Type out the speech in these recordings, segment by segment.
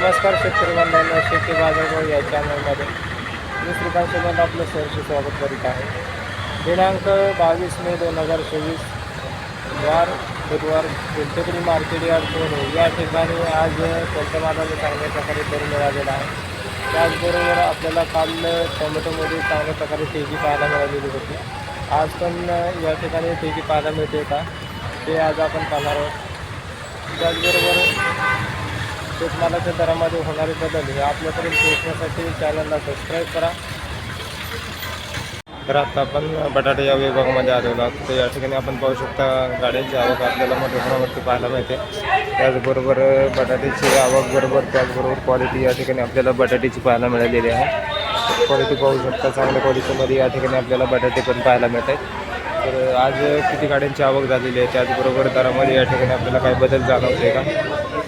नमस्कार शेतकरी बांधवांना शेती बाजारभाव या चॅनलमध्ये मी श्रीकांतसोबत आपलं सहर्ष स्वागत करीत आहे. दिनांक बावीस मे दोन हजार चोवीस वार बुधवार कोणतेतरी मार्केट यार्ड पुणे या ठिकाणी आज कोणत्या मालाला चांगल्या प्रकारे दर मिळालेला आहे. त्याचबरोबर आपल्याला काल टोमॅटोमध्ये चांगल्या प्रकारे तेजी पाहायला मिळालेली होती. आज पण या ठिकाणी तेजी पाहायला मिळते का? ते आज आपण पाहणार आहोत. त्याचबरोबर शेतमालाच्या दरामध्ये होणारे बदल हे आपल्याकडून पोहोचण्यासाठी चॅनलला सबस्क्राईब करा. तर आता आपण बटाटे या विभागामध्ये आलेलो आहोत. तर या ठिकाणी आपण पाहू शकता गाड्यांची आवक आपल्याला मोठ्या प्रमाणावरती पाहायला मिळते. त्याचबरोबर बटाट्याची आवक बरोबर त्याचबरोबर क्वालिटी या ठिकाणी आपल्याला बटाट्याची पाहायला मिळालेली आहे. क्वालिटी पाहू शकता चांगल्या क्वालिटीमध्ये या ठिकाणी आपल्याला बटाटे पण पाहायला मिळत आहेत तर आज किती गाड्यांची आवक झालेली आहे? त्याचबरोबर दरामध्ये या ठिकाणी आपल्याला काही बदल जाणवते का?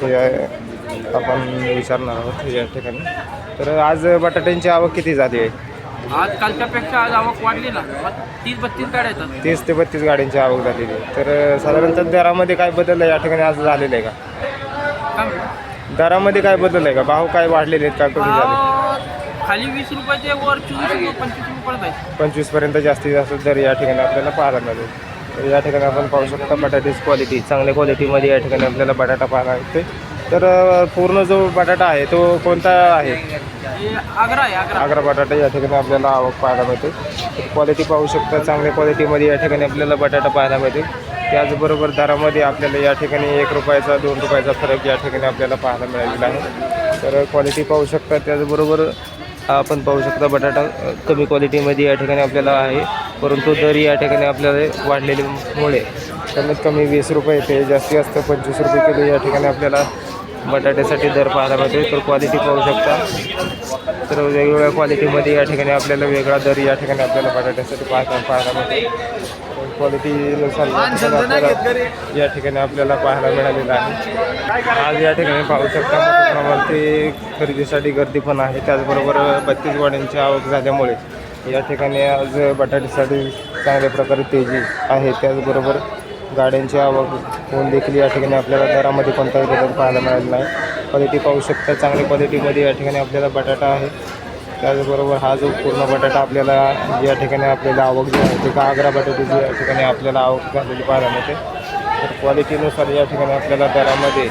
ते आपण विचारणार आहोत या ठिकाणी. तर आज बटाट्यांची आवक किती झाली आहे? आज कालच्यापेक्षा आज आवक वाढली ना. तीस बत्तीस गाड्या येतात. तीस ते बत्तीस गाड्यांची आवक झालेली आहे. तर साधारणतः दरामध्ये काय बदल आहे या ठिकाणी आज झालेलं आहे का? काय? दरामध्ये काय बदल आहे का? भाव काय वाढलेले आहेत? का कमी झाले? भाव खाली वीस रुपयाचे वर चोवीस रुपये पंचवीस रुपये पडत आहे पंचवीसपर्यंत जास्तीत जास्त दर या ठिकाणी आपल्याला पाहायला मिळेल. तर या ठिकाणी आपण पाहू शकता बटाट्याची क्वालिटी चांगल्या क्वालिटीमध्ये या ठिकाणी आपल्याला बटाटा पाहायला मिळते तर पूर्ण जो बटाटा आहे तो कोणता आहे? हे आग्रा आहे आग्रा. आग्रा बटाटा या ठिकाणी आपल्याला आवक पाहायला मिळते. क्वालिटी पाहू शकता चांगल्या क्वालिटीमध्ये या ठिकाणी आपल्याला बटाटा पाहायला मिळते. त्याचबरोबर दरामध्ये आपल्याला या ठिकाणी एक रुपयाचा दोन रुपयाचा फरक या ठिकाणी आपल्याला पाहायला मिळालेला आहे. तर क्वालिटी पाहू शकता त्याचबरोबर आपण पाहू शकता बटाटा कमी क्वालिटीमध्ये या ठिकाणी आपल्याला आहे. परंतु दर या ठिकाणी आपल्याला वाढलेल्यामुळे कमीत कमी वीस रुपये ते जास्तीत जास्त पंचवीस रुपये किलो या ठिकाणी आपल्याला बटाट्यासाठी दर पाहायला मिळते तर क्वालिटी पाहू शकता. तर वेगवेगळ्या क्वालिटीमध्ये या ठिकाणी आपल्याला वेगळा दर या ठिकाणी आपल्याला बटाट्यासाठी पाहता पाहायला मिळते क्वालिटीनुसार या ठिकाणी आपल्याला पाहायला मिळालेलं आहे. आज या ठिकाणी पाहू शकता मोठ्या खरेदीसाठी गर्दी पण आहे. त्याचबरोबर बत्तीस गाड्यांची आवक झाल्यामुळे या ठिकाणी आज बटाट्यासाठी चांगल्या प्रकारे तेजी आहे. त्याचबरोबर गाड्यांची आवक होऊन देखील या ठिकाणी आपल्याला दरामध्ये कोणताही बदल पाहायला मिळाला नाही. क्वालिटी पाहू शकता चांगल्या क्वालिटीमध्ये या ठिकाणी आपल्याला बटाटा आहे. त्याचबरोबर हा जो पूर्ण बटाटा आपल्याला या ठिकाणी आपल्याला आवक जी आहे ती का आग्रा बटाट्याची या ठिकाणी आपल्याला आवक झालेली पाहायला मिळते. तर क्वालिटीनुसार या ठिकाणी आपल्याला दरामध्ये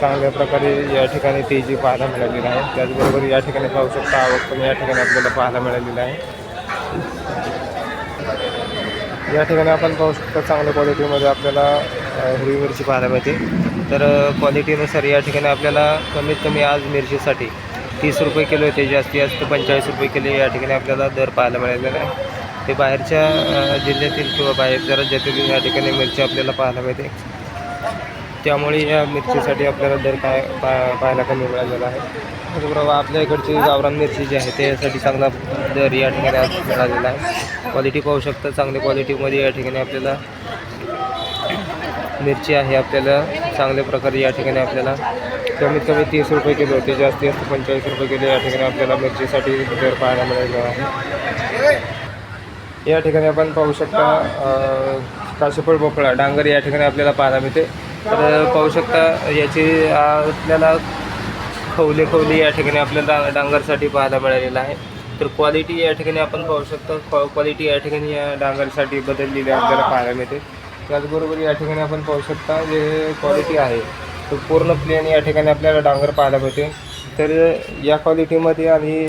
चांगल्या प्रकारे या ठिकाणी तेजी पाहायला मिळालेली आहे. त्याचबरोबर या ठिकाणी पाहू शकता आवक पण या ठिकाणी आपल्याला पाहायला मिळालेली आहे. या ठिकाणी आपण पाहू शकता चांगल्या क्वालिटीमध्ये आपल्याला हिरवी मिरची पाहायला मिळते. तर क्वालिटीनुसार या ठिकाणी आपल्याला कमीत कमी आज मिरचीसाठी तीस रुपये किलो येते जास्तीत जास्त पंचेचाळीस रुपये किलो या ठिकाणी आपल्याला दर पाहायला मिळालेला आहे. ते बाहेरच्या जिल्ह्यातील किंवा बाहेरच्या राज्यातील या ठिकाणी मिरची आपल्याला पाहायला मिळते. त्यामुळे या मिरचीसाठी आपल्याला दर काय पा पाहायला कमी मिळालेला आहे. त्याचबरोबर आपल्या इकडची गावरान मिरची जी आहे त्यासाठी चांगला दर या ठिकाणी आज मिळालेला आहे. क्वालिटी पाहू शकता चांगल्या क्वालिटीमध्ये या ठिकाणी आपल्याला मिरची आहे आपल्याला चांगल्या प्रकारे या ठिकाणी आपल्याला कमीत कमी तीस रुपये किलो ते जास्तीत जास्त पंचेचाळीस रुपये किलो या ठिकाणी आपल्याला मिरचीसाठी दर पाहायला मिळालेला आहे. या ठिकाणी आपण पाहू शकता काशीफळ भोपळा डांगर या ठिकाणी आपल्याला पाहायला मिळते. तर पाहू शकता याची आपल्याला खवले खवले या ठिकाणी आपल्याला डांगरसाठी पाहायला मिळालेलं आहे. तर क्वालिटी या ठिकाणी आपण पाहू शकतो क्वा क्वालिटी या ठिकाणी या डांगरसाठी बदललेली आपल्याला पाहायला मिळते. त्याचबरोबर या ठिकाणी आपण पाहू शकता जे क्वालिटी आहे तो पूर्ण प्लेन या ठिकाणी आपल्याला डांगर पाहायला मिळते. तर या क्वालिटीमध्ये आम्ही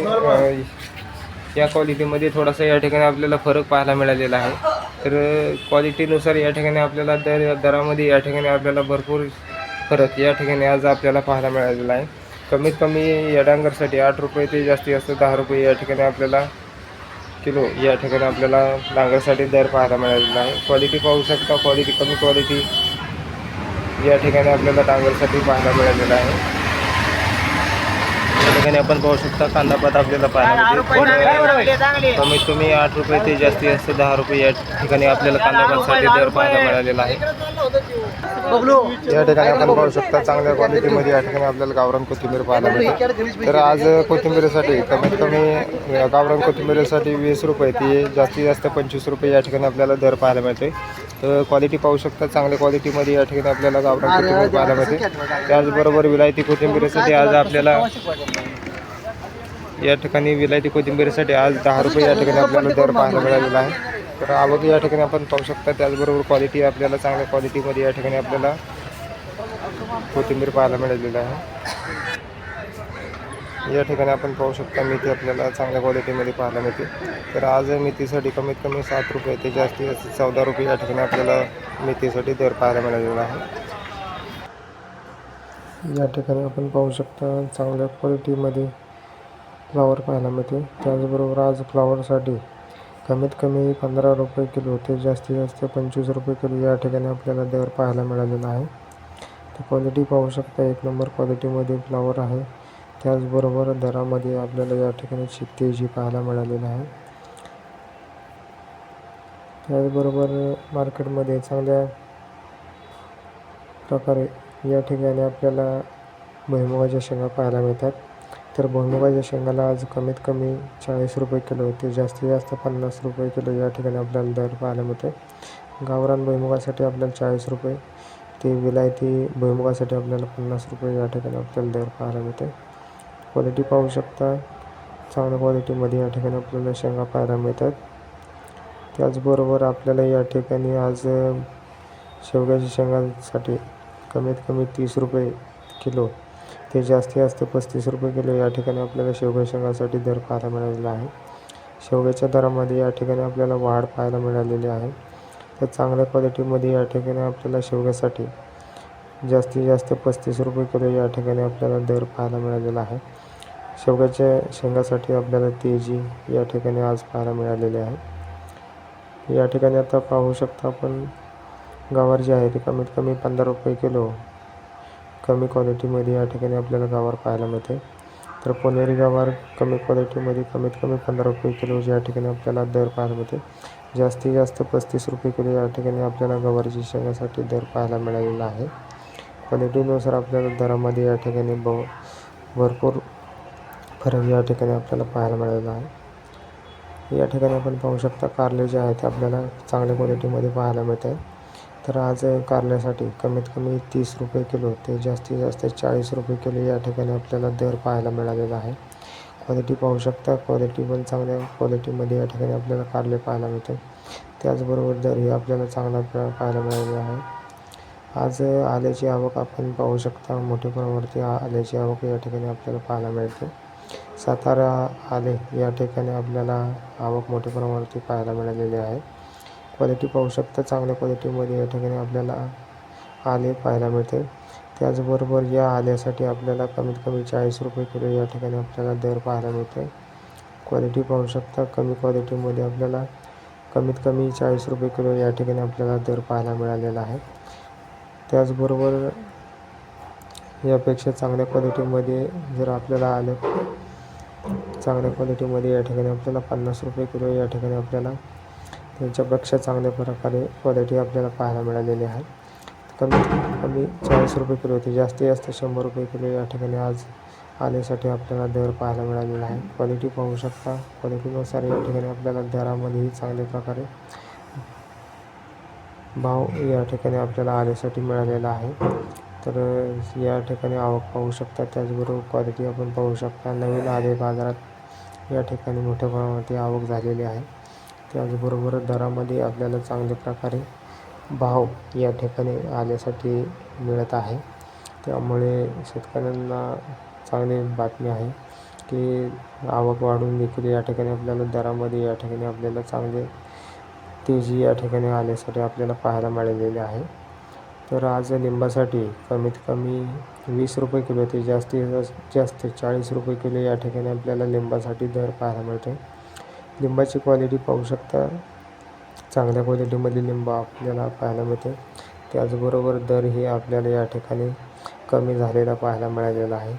या क्वालिटीमध्ये थोडासा या ठिकाणी आपल्याला फरक पाहायला मिळालेला आहे. तर क्वालिटीनुसार या ठिकाणी आपल्याला दर दरामध्ये या ठिकाणी आपल्याला भरपूर फरक या ठिकाणी आज आपल्याला पाहायला मिळालेला आहे. कमीत कमी या डांगरसाठी आठ रुपये ते जास्तीत जास्त दहा रुपये या ठिकाणी आपल्याला किलो या ठिकाणी आपल्याला डांगरसाठी दर पाहायला मिळालेला आहे. क्वालिटी पाहू शकता. क्वालिटी कमी क्वालिटी या ठिकाणी आपल्याला डांगरसाठी पाहायला मिळालेला आहे. ठिकाणी आपण पाहू शकता कांदा पात आपल्याला पाहायला मिळते कमीत कमी आठ रुपये ते जास्तीत जास्त दहा रुपये या ठिकाणी आपल्याला कांदा पातसाठी दर पाहायला मिळालेला आहे. या ठिकाणी आपण पाहू शकता चांगल्या क्वालिटीमध्ये या ठिकाणी आपल्याला गावरान कोथिंबीर पाहायला मिळते. तर आज कोथिंबीरीसाठी कमीत कमी गावरान कोथिंबीरीसाठी वीस रुपये ते जास्तीत जास्त पंचवीस रुपये या ठिकाणी आपल्याला दर पाहायला मिळते तर क्वालिटी पाहू शकता चांगल्या क्वालिटीमध्ये या ठिकाणी आपल्याला गावरान कोथिंबीर पाहायला मिळते. त्याचबरोबर विलायती कोथिंबीरीसाठी आज आपल्याला या ठिकाणी विलायती कोथिंबीरीसाठी आज दहा रुपये या ठिकाणी आपल्याला दर पाहायला मिळालेला आहे. तर आवक या ठिकाणी आपण पाहू शकता त्याचबरोबर क्वालिटी आपल्याला चांगल्या क्वालिटीमध्ये या ठिकाणी आपल्याला कोथिंबीर पाहायला मिळालेलं आहे. या ठिकाणी आपण पाहू शकता मेथी आपल्याला चांगल्या क्वालिटीमध्ये पाहायला मिळते. तर आज मेथीसाठी कमीत कमी सात रुपये ते जास्तीत जास्त चौदा रुपये या ठिकाणी आपल्याला मेथीसाठी दर पाहायला मिळालेला आहे. या ठिकाणी आपण पाहू शकता चांगल्या क्वालिटीमध्ये फ्लावर पाहायला मिळते. त्याचबरोबर आज फ्लावरसाठी कमीत कमी पंधरा रुपये किलो ते जास्तीत जास्त पंचवीस रुपये किलो या ठिकाणी आपल्याला दर पाहायला मिळालेला आहे. तर क्वालिटी पाहू शकता एक नंबर क्वालिटीमध्ये फ्लावर आहे. त्याचबरोबर दरामध्ये आपल्याला या ठिकाणी तेजी पाहायला मिळालेलं आहे. त्याचबरोबर मार्केटमध्ये चांगल्या प्रकारे या ठिकाणी आपल्याला भुईमुगाच्या शेंगा पाहायला मिळतात. तर भुईमुगाच्या शेंगाला आज कमीत कमी चाळीस रुपये किलो होते जास्तीत जास्त पन्नास रुपये किलो या ठिकाणी आपल्याला दर पाहायला मिळते गावरान भुईमुगासाठी आपल्याला चाळीस रुपये ते विलायती भुईमुगासाठी आपल्याला पन्नास रुपये या ठिकाणी आपल्याला दर पाहायला मिळते क्वालिटी पाहू शकता. चांगल्या क्वालिटीमध्ये या ठिकाणी आपल्याला शेंगा पाहायला मिळतात. त्याचबरोबर आपल्याला या ठिकाणी आज शेवग्याच्या शेंगासाठी कमीत कमी तीस रुपये किलो ते जास्तीत जास्त पस्तीस रुपये किलो या ठिकाणी आपल्याला शेवग्या शेंगासाठी दर पाहायला मिळालेला आहे. शेवग्याच्या दरामध्ये या ठिकाणी आपल्याला वाढ पाहायला मिळालेली आहे. तर चांगल्या क्वालिटीमध्ये या ठिकाणी आपल्याला शेवग्यासाठी जास्तीत जास्त पस्तीस रुपये किलो या ठिकाणी आपल्याला दर पाहायला मिळालेला आहे. शेवग्याच्या शेंगासाठी आपल्याला तेजी या ठिकाणी आज पाहायला मिळालेली आहे. या ठिकाणी आता पाहू शकता आपण गावार जे आहे ते कमीत कमी पंधरा रुपये किलो कमी क्वालिटीमध्ये या ठिकाणी आपल्याला गावार पाहायला मिळते. तर पुणेरी गवार कमी क्वालिटीमध्ये कमीत कमी पंधरा रुपये किलो या ठिकाणी आपल्याला दर पाहायला मिळते. जास्तीत जास्त पस्तीस रुपये किलो या ठिकाणी आपल्याला गवारची शेंगासाठी दर पाहायला मिळालेला आहे. क्वालिटीनुसार आपल्याला दरामध्ये या ठिकाणी ब भरपूर फरक या ठिकाणी आपल्याला पाहायला मिळालेला आहे. या ठिकाणी आपण पाहू शकता कारले जे आहे ते आपल्याला चांगल्या क्वालिटीमध्ये पाहायला मिळत आहे तर आज कारल्यासाठी कमीत कमी तीस रुपये किलो ते जास्तीत जास्त चाळीस रुपये किलो या ठिकाणी आपल्याला दर पाहायला मिळालेला आहे. क्वालिटी पाहू शकता क्वालिटी पण चांगल्या क्वालिटीमध्ये या ठिकाणी आपल्याला कारले पाहायला मिळते त्याचबरोबर दरही आपल्याला चांगला पाहायला मिळालेला आहे. आज आल्याची आवक आपण पाहू शकता. मोठ्या प्रमाणावरती आल्याची आवक या ठिकाणी आपल्याला पाहायला मिळते. सातारा आले या ठिकाणी आपल्याला आवक मोठ्या प्रमाणावरती पाहायला मिळालेली आहे. क्वालिटी पाहू शकता चांगल्या क्वालिटीमध्ये या ठिकाणी आपल्याला आले पाहायला मिळते. त्याचबरोबर या आल्यासाठी आपल्याला कमीत कमी चाळीस रुपये किलो या ठिकाणी आपल्याला दर पाहायला मिळते. क्वालिटी पाहू शकता कमी क्वालिटीमध्ये आपल्याला कमीत कमी चाळीस रुपये किलो या ठिकाणी आपल्याला दर पाहायला मिळालेला आहे. त्याचबरोबर यापेक्षा चांगल्या क्वालिटीमध्ये जर आपल्याला आलं चांगल्या क्वालिटीमध्ये या ठिकाणी आपल्याला पन्नास रुपये किलो या ठिकाणी आपल्याला त्यांच्यापेक्षा चांगल्या प्रकारे क्वालिटी आपल्याला पाहायला मिळालेली आहे. कमीत कमी चाळीस रुपये किलो होते जास्तीत जास्त शंभर रुपये किलो या ठिकाणी आज आल्यासाठी आपल्याला दर पाहायला मिळालेला आहे. क्वालिटी पाहू शकता क्वालिटीनुसार या ठिकाणी आपल्याला दरामध्येही चांगल्या प्रकारे भाव या ठिकाणी आपल्याला आल्यासाठी मिळालेला आहे. तर या ठिकाणी आवक पाहू शकता त्याचबरोबर क्वालिटी आपण पाहू शकता. नवीन आले बाजारात या ठिकाणी मोठ्या प्रमाणामध्ये आवक झालेली आहे. त्याचबरोबर दरामध्ये आपल्याला चांगल्या प्रकारे भाव या ठिकाणी आल्यासाठी मिळत आहे. त्यामुळे शेतकऱ्यांना चांगली बातमी आहे की आवक वाढून देखील या ठिकाणी आपल्याला दरामध्ये या ठिकाणी आपल्याला चांगले तेजी या ठिकाणी आल्यासाठी आपल्याला पाहायला मिळालेले आहे. तर आज लिंबासाठी कमीत कमी वीस रुपये किलो ते जास्तीत जास्त चाळीस रुपये किलो या ठिकाणी आपल्याला लिंबासाठी दर पाहायला मिळते लिंबाची क्वालिटी पाहू शकता. चांगल्या क्वालिटीमध्ये लिंब आपल्याला पाहायला मिळते त्याचबरोबर दर हे आपल्याला या ठिकाणी कमी झालेला पाहायला मिळालेला आहे.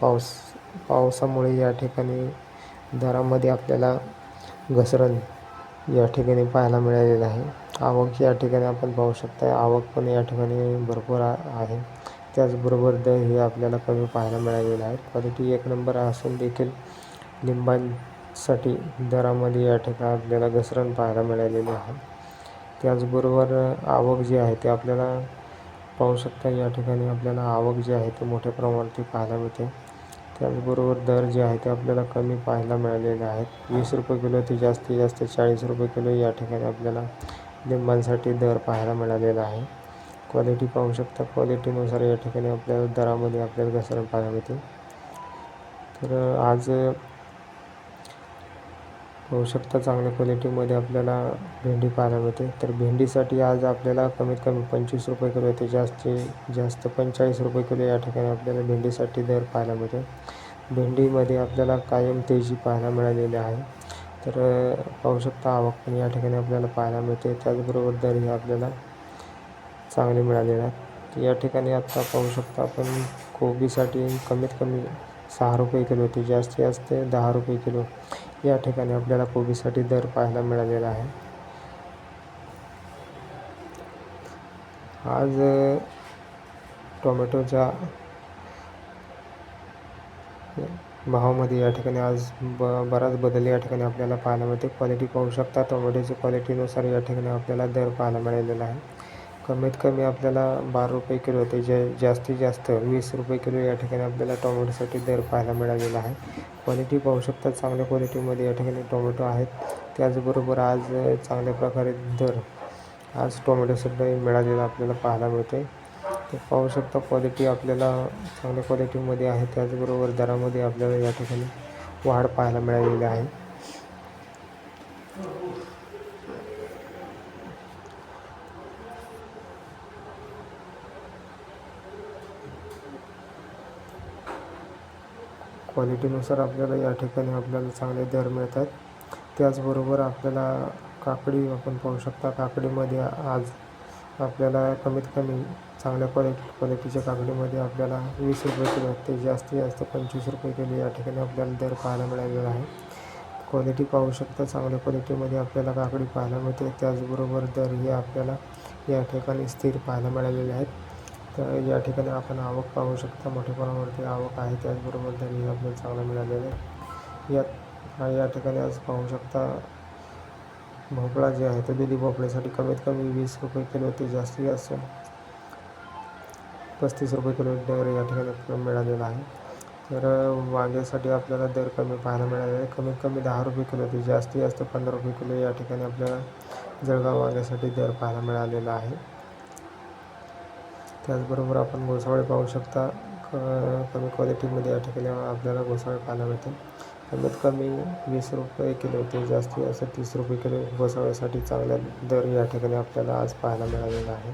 पाऊस पावसामुळे या ठिकाणी दरामध्ये आपल्याला घसरण या ठिकाणी पाहायला मिळालेलं आहे. आवक या ठिकाणी आपण पाहू शकता आवक पण या ठिकाणी भरपूर आहे. त्याचबरोबर दर हे आपल्याला कमी पाहायला मिळालेलं आहे. क्वालिटी एक नंबर असून देखील लिंबांसाठी दरामध्ये या ठिकाणी आपल्याला घसरण पाहायला मिळालेली आहे. त्याचबरोबर आवक जी आहे ते आपल्याला पाहू शकता या ठिकाणी आपल्याला आवक जी आहे ते मोठ्या प्रमाणात पाहायला मिळते. त्याचबरोबर दर जे आहे ते आपल्याला कमी पाहायला मिळालेले आहेत. वीस रुपये किलो ते जास्तीत जास्त चाळीस रुपये किलो या ठिकाणी आपल्याला लिंबांसाठी दर पाहायला मिळालेला आहे. क्वालिटी पाहू शकता. क्वालिटीनुसार या ठिकाणी आपल्याला दरामध्ये आपल्याला घसरण पाहायला मिळते. तर आज पाहू शकता. चांगल्या क्वालिटीमध्ये आपल्याला भेंडी पाहायला मिळते. तर भेंडीसाठी आज आपल्याला कमीत कमी पंचवीस रुपये किलो येते जास्तीत जास्त पंचेचाळीस रुपये किलो या ठिकाणी आपल्याला भेंडीसाठी दर पाहायला मिळते. भेंडीमध्ये आपल्याला कायम तेजी पाहायला मिळालेली आहे. तर पाहू शकता आवक पण या ठिकाणी आपल्याला पाहायला मिळते. त्याचबरोबर दरही आपल्याला चांगले मिळालेले आहेत. या ठिकाणी आत्ता पाहू शकता आपण कोबीसाठी कमीत कमी सहा रुपये किलो होते जास्तीत जास्त दहा रुपये किलो. या ठिकाणी आपल्याला कोबीसाठी दर पाहायला मिळालेला आहे. आज टोमॅटोच्या भावामध्ये या ठिकाणी आज ब बराच बदल या ठिकाणी आपल्याला पाहायला मिळते क्वालिटी पाहू शकता टोमॅटोची क्वालिटीनुसार या ठिकाणी आपल्याला दर पाहायला मिळालेला आहे. कमीत कमी आपल्याला बारा रुपये किलो ते जे जास्तीत जास्त वीस रुपये किलो या ठिकाणी आपल्याला टोमॅटोसाठी दर पाहायला मिळालेला आहे. क्वालिटी पाहू शकता चांगल्या क्वालिटीमध्ये या ठिकाणी टोमॅटो आहेत. त्याचबरोबर आज चांगल्या प्रकारे दर आज टोमॅटोसुद्धा मिळालेला आपल्याला पाहायला मिळते ते पाहू शकता क्वालिटी आपल्याला चांगल्या क्वालिटीमध्ये आहे. त्याचबरोबर दरामध्ये आपल्याला या ठिकाणी वाढ पाहायला मिळालेली आहे. क्वालिटीनुसार आपल्याला या ठिकाणी आपल्याला चांगले दर मिळतात. त्याचबरोबर आपल्याला काकडी आपण पाहू शकता काकडीमध्ये आज आपल्याला कमीत कमी चांगल्या क्वालिटी क्वालिटीच्या काकडीमध्ये आपल्याला वीस रुपये किलो ते जास्तीत जास्त पंचवीस रुपये किलो या ठिकाणी आपल्याला दर पाहायला मिळालेला आहे. क्वालिटी पाहू शकता चांगल्या क्वालिटीमध्ये आपल्याला काकडी पाहायला मिळते. त्याचबरोबर दर हे आपल्याला या ठिकाणी स्थिर पाहायला मिळालेले आहेत. तर या ठिकाणी आपण आवक पाहू शकता. मोठ्या प्रमाणावरती आवक आहे. त्याचबरोबर त्यांनी आपल्याला चांगला मिळालेला आहे. यात हा या ठिकाणी आज पाहू शकता. भोपळा जे आहे तो दुधी भोपळ्यासाठी कमीत कमी वीस रुपये किलो ते जास्तीत जास्त पस्तीस रुपये किलो दर या ठिकाणी मिळालेला आहे. तर वांग्यासाठी आपल्याला दर कमी पाहायला मिळालेला आहे. कमीत कमी दहा रुपये किलो ते जास्तीत जास्त पंधरा रुपये किलो या ठिकाणी आपल्याला जळगाव वांग्यासाठी दर पाहायला मिळालेला आहे. त्याचबरोबर आपण घोसावळे पाहू शकता क- कमी क्वालिटीमध्ये या ठिकाणी आपल्याला घोसावळे पाहायला मिळते कमीत कमी वीस रुपये किलो ते जास्तीत जास्त तीस रुपये किलो घोसाळ्यासाठी चांगला दर या ठिकाणी आपल्याला आज पाहायला मिळालेला आहे.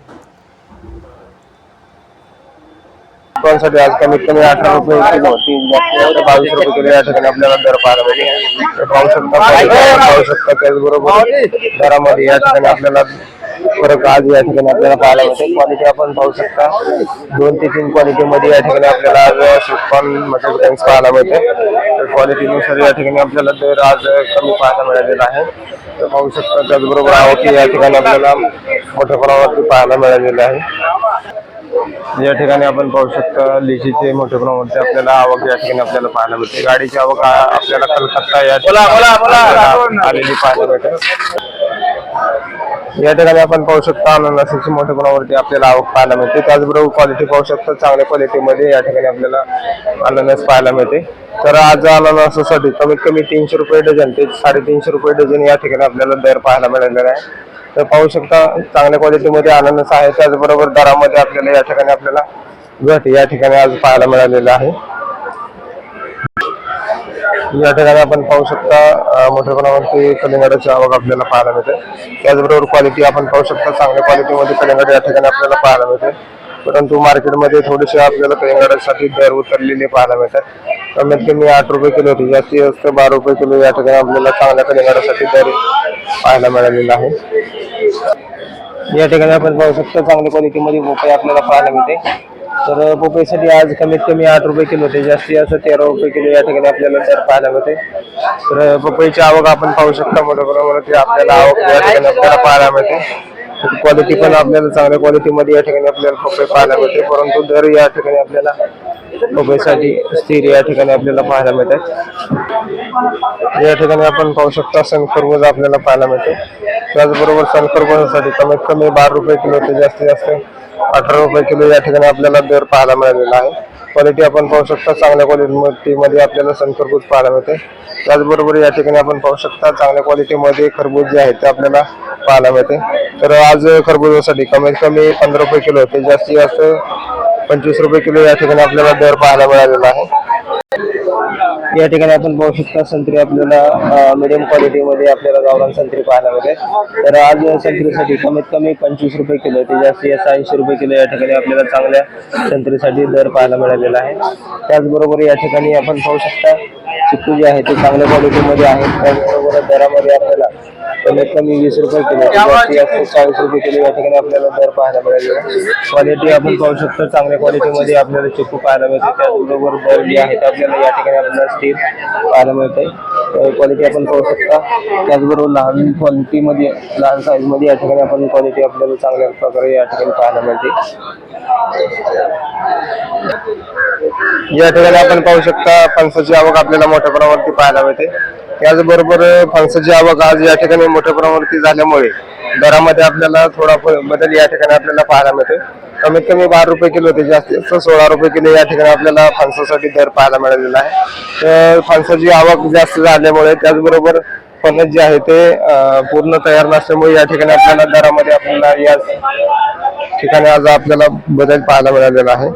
साठी आज कमीत कमी अठरा रुपये किलो तीन बावीस रुपये किलो या ठिकाणी आपल्याला दर पाहायला मिळेल. पाहू शकता पाहू शकता त्याचबरोबर दरामध्ये या ठिकाणी आपल्याला फरक आज या ठिकाणी आपल्याला पाहायला मिळते क्वालिटी आपण पाहू शकता. दोन ते तीन क्वालिटी मध्ये या ठिकाणी आपल्याला आज शिफॉन मटेरियल टँक्स पाहायला मिळते तर क्वालिटीनुसार या ठिकाणी आपल्याला दर आज कमी पाहायला मिळालेला आहे. तर पाहू शकता त्याचबरोबर आवकी या ठिकाणी आपल्याला मोठ्या प्रमाणावरती पाहायला मिळालेलं आहे. या ठिकाणी आपण पाहू शकता लिचीचे मोठ्या प्रमाणात आपल्याला आवक या ठिकाणी आपल्याला पाहायला मिळते. गाडीची आवक आपल्याला कलकत्ता या ठिकाणी आलेली पाहायला मिळते. या ठिकाणी आपण पाहू शकता अननसाची मोठ्या प्रमाणावरती आपल्याला आवक पाहायला मिळते. त्याचबरोबर क्वालिटी पाहू शकता चांगल्या क्वालिटीमध्ये या ठिकाणी आपल्याला अननस पाहायला मिळते. तर आज अननसासाठी कमीत कमी तीनशे रुपये डझन ते साडेतीनशे रुपये डझन या ठिकाणी आपल्याला दर पाहायला मिळालेला आहे. तर पाहू शकता चांगल्या क्वालिटीमध्ये अननस आहे. त्याचबरोबर दरामध्ये आपल्याला या ठिकाणी आपल्याला घट या ठिकाणी आज पाहायला मिळालेलं आहे. या ठिकाणी आपण पाहू शकता अं, मोठ्या प्रमाणावरती कलिंगडाची आवक आपल्याला पाहायला मिळते. त्याचबरोबर क्वालिटी आपण पाहू शकता चांगल्या क्वालिटीमध्ये कलिंगड या ठिकाणी आपल्याला पाहायला मिळते. परंतु मार्केटमध्ये थोडेसे आपल्याला कलिंगडासाठी दर उतरलेले पाहायला मिळतात. कमीत कमी आठ रुपये किलो होती जास्तीत जास्त बारा रुपये किलो या ठिकाणी आपल्याला चांगल्या कलिंगडासाठी दर पाहायला मिळालेला आहे. या ठिकाणी आपण पाहू शकता चांगल्या क्वालिटीमध्ये भोपळे आपल्याला पाहायला मिळते. तर पपईसाठी आज कमीत कमी आठ रुपये किलो ते जास्तीत जास्त तेरा रुपये किलो या ठिकाणी आपल्याला दर पाहायला मिळते. तर पपईची आवक आपण पाहू शकता मोठ्या प्रमाणात. आपल्याला आवक या ठिकाणी आपल्याला पाहायला मिळते. क्वालिटी पण आपल्याला चांगल्या क्वालिटीमध्ये या ठिकाणी आपल्याला पपई पाहायला मिळते. परंतु दर या ठिकाणी आपल्याला पपईसाठी स्थिर या ठिकाणी आपल्याला पाहायला मिळतात. या ठिकाणी आपण पाहू शकता सनखरबूज आपल्याला पाहायला मिळते. त्याचबरोबर सनखरपणासाठी कमीत कमी बारा रुपये किलो ते जास्तीत जास्त अठरा रुपये किलो या ठिकाणी आपल्याला दर पाहायला मिळालेला आहे. क्वालिटी आपण पाहू शकता चांगल्या क्वालिटीमध्ये आपल्याला सनखरबूज पाहायला मिळते. त्याचबरोबर या ठिकाणी आपण पाहू शकता चांगल्या क्वालिटीमध्ये खरबूज जे आहे ते आपल्याला पाहायला मिळते. तर आज खरबुजासाठी कमीत कमी पंधरा रुपये किलो ते जास्तीत जास्त पंचवीस रुपये किलो या ठिकाणी आपल्याला दर पाहायला मिळालेला आहे. या ठिकाणी आपण पाहू शकता संत्री आपल्याला मिडियम क्वालिटीमध्ये आपल्याला गावरान संत्री पाहायला मिळते. तर आज संत्रीसाठी कमीत कमी पंचवीस रुपये किलो ते जास्तीत जास्त ऐंशी रुपये किलो या ठिकाणी आपल्याला चांगल्या संत्रीसाठी दर पाहायला मिळालेला आहे. त्याचबरोबर या ठिकाणी आपण पाहू शकता चिक्कू जे आहे ते चांगल्या क्वालिटीमध्ये आहे. त्याचबरोबर दरामध्ये आपल्याला कमीत कमी वीस रुपये किलो जास्तीत जास्त चाळीस रुपये किलो या ठिकाणी आपल्याला दर पाहायला मिळालेला क्वालिटी आपण पाहू शकतो चांगल्या क्वालिटीमध्ये आपल्याला चिकू पाहायला मिळते. त्याचबरोबर दर जे आहे ते आपल्याला या ठिकाणी आपल्याला स्टील पाहायला मिळते. क्वालिटी आपण पाहू शकता. त्याचबरोबर लहान क्वालिटीमध्ये लहान साईजमध्ये या ठिकाणी आपण क्वालिटी आपल्याला चांगल्या प्रकारे या ठिकाणी पाहायला मिळते. या ठिकाणी आपण पाहू शकता फणसाची आवक आपल्याला मोठ्या प्रमाणावरती पाहायला मिळते. त्याचबरोबर फणसाची आवक आज या ठिकाणी मोठ्या प्रमाणावरती झाल्यामुळे दरामध्ये आपल्याला थोडा बदल या ठिकाणी आपल्याला पाहायला मिळते कमीत कमी बारा रुपये किलो ते जास्तीत जास्त सोळा रुपये किलो या ठिकाणी आपल्याला फणसासाठी दर पाहायला मिळालेला आहे. तर फणसाची आवक जास्त झाल्यामुळे त्याचबरोबर फणस जे आहे ते पूर्ण तयार नसल्यामुळे या ठिकाणी आपल्याला दरामध्ये आपल्याला या ठिकाणी आज आपल्याला बदल पाहायला मिळालेला आहे.